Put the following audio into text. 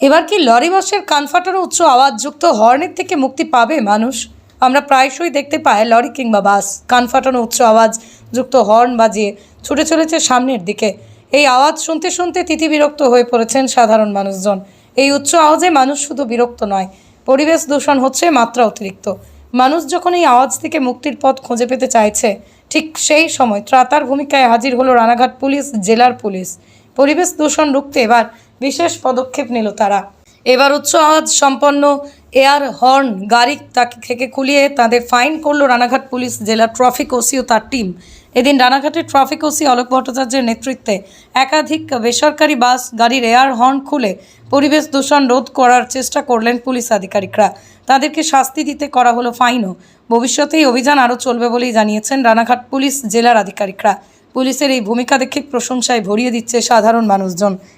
এবার কি লরি বাসের কান ফাটানো উচ্চ আওয়াজযুক্ত হর্নের থেকে মুক্তি পাবে মানুষ? আমরা প্রায়শই দেখতে পাই লরি কিংবা বাস কান ফাটানো উচ্চ আওয়াজ যুক্ত হর্ন বাজিয়ে ছুটে চলেছে সামনের দিকে। এই আওয়াজ শুনতে শুনতে তিতি বিরক্ত হয়ে পড়েছেন সাধারণ মানুষজন। এই উচ্চ আওয়াজে মানুষ শুধু বিরক্ত নয়, পরিবেশ দূষণ হচ্ছে মাত্রা অতিরিক্ত। মানুষ যখন এই আওয়াজ থেকে মুক্তির পথ খুঁজে পেতে চাইছে, ঠিক সেই সময় ত্রাতার ভূমিকায় হাজির হলো রানাঘাট পুলিশ, জেলার পুলিশ। পরিবেশ দূষণ রুখতে এবার বিশেষ পদক্ষেপ নিল তারা। এবার উচ্চ আওয়াজ সম্পন্ন এয়ার হর্ন গাড়ি তাকে থেকে খুলিয়ে তাদের ফাইন করল রানাঘাট পুলিশ জেলার ট্রাফিক ওসি ও তার টিম। এদিন রানাঘাটের ট্রাফিক ওসি অলোক ভট্টাচার্যের নেতৃত্বে একাধিক বেসরকারি বাস গাড়ির এয়ার হর্ন খুলে পরিবেশ দূষণ রোধ করার চেষ্টা করলেন পুলিশ আধিকারিকরা। তাদেরকে শাস্তি দিতে করা হলো ফাইনও। ভবিষ্যতে এই অভিযান আরও চলবে বলেই জানিয়েছেন রানাঘাট পুলিশ, জেলার আধিকারিকরা। পুলিশের এই ভূমিকা দেখে প্রশংসায় ভরিয়ে দিচ্ছে সাধারণ মানুষজন।